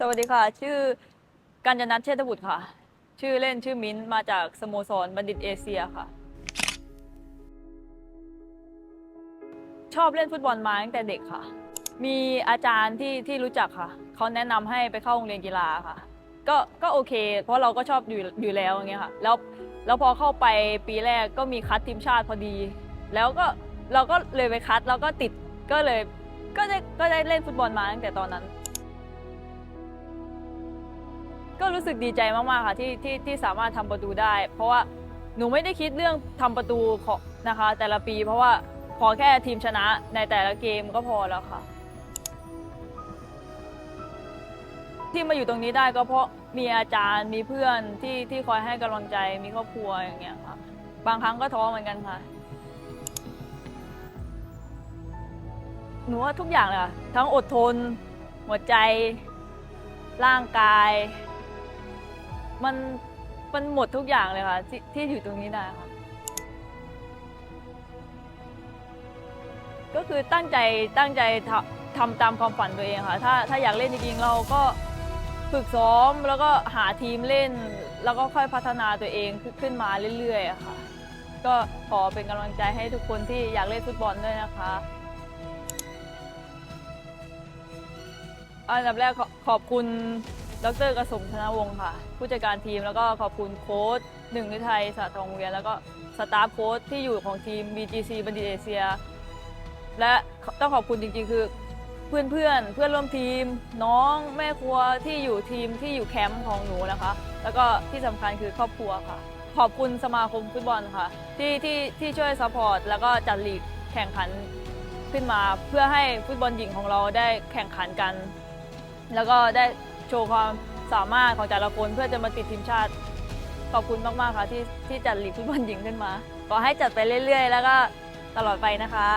สวัสดีค่ะ ชื่อกัญญนัทเชษฐบุตรค่ะ ชื่อเล่นชื่อมิ้นท์มาจากสโมสรบัณฑิตเอเชียค่ะ ชอบเล่นฟุตบอลมาตั้งแต่เด็กค่ะ มีอาจารย์ที่ที่รู้จักค่ะ เขาแนะนำให้ไปเข้าโรงเรียนกีฬาค่ะ ก็ก็โอเค เพราะเราก็ชอบอยู่อยู่แล้วอย่างเงี้ยค่ะ แล้วแล้วพอเข้าไปปีแรกก็มีคัดทีมชาติพอดี แล้วก็เราก็เลยไปคัดแล้วก็ติดก็เลยก็ได้ก็ได้เล่นฟุตบอลมาตั้งแต่ตอนนั้น ก็รู้สึกดีใจมากๆค่ะที่ที่ที่สามารถทำประตูได้ เพราะว่าหนูไม่ได้คิดเรื่องทำประตูของนะคะ แต่ละปี เพราะว่าขอแค่ทีมชนะในแต่ละเกมก็พอแล้วค่ะ ที่มาอยู่ตรงนี้ได้ก็เพราะมีอาจารย์มีเพื่อนที่ที่คอยให้กำลังใจมีครอบครัวอย่างเงี้ยค่ะ บางครั้งก็ท้อเหมือนกันค่ะหนูว่าทุกอย่างเลยค่ะทั้งอดทน หัวใจ ร่างกาย มันมันหมดทุกอย่างเลยค่ะที่ที่อยู่ตรงนี้ได้ค่ะ ก็คือตั้งใจตั้งใจทำทำตามความฝันตัวเองค่ะ ถ้าถ้าอยากเล่นจริงๆเราก็ฝึกซ้อมแล้วก็หาทีมเล่น แล้วก็ค่อยพัฒนาตัวเองขึ้นขึ้นมาเรื่อยๆค่ะ ก็ขอเป็นกำลังใจให้ทุกคนที่อยากเล่นฟุตบอลด้วยนะคะอันดับแรกขอขอบคุณ ดรกระสมธนวงศ์ค่ะ ผู้จัดการทีมแล้วก็ขอบคุณโค้ชหนึ่งฤทัยสะทองเวียน แล้วก็สตาฟโค้ชที่อยู่ของทีม BGC บัณฑิตเอเชีย และต้องขอบคุณจริงๆ คือเพื่อนเพื่อนเพื่อนร่วมทีม น้องแม่ครัวที่อยู่ทีมที่อยู่แคมป์ของหนูนะคะ แล้วก็ที่สำคัญคือครอบครัวค่ะ ขอบคุณสมาคมฟุตบอลค่ะ ที่ที่ที่ช่วยซัพพอร์ตแล้วก็จัดลีกแข่งขันขึ้นมา เพื่อให้ฟุตบอลหญิงของเราได้แข่งขันกัน แล้วก็ได้ โชว์ความสามารถของแต่ละคนเพื่อจะมาติดทีมชาติ ขอบคุณมาก ๆ ค่ะที่ที่จัดลีกฟุตบอลหญิงขึ้นมา ขอให้จัดไปเรื่อย ๆ แล้วก็ตลอดไปนะคะ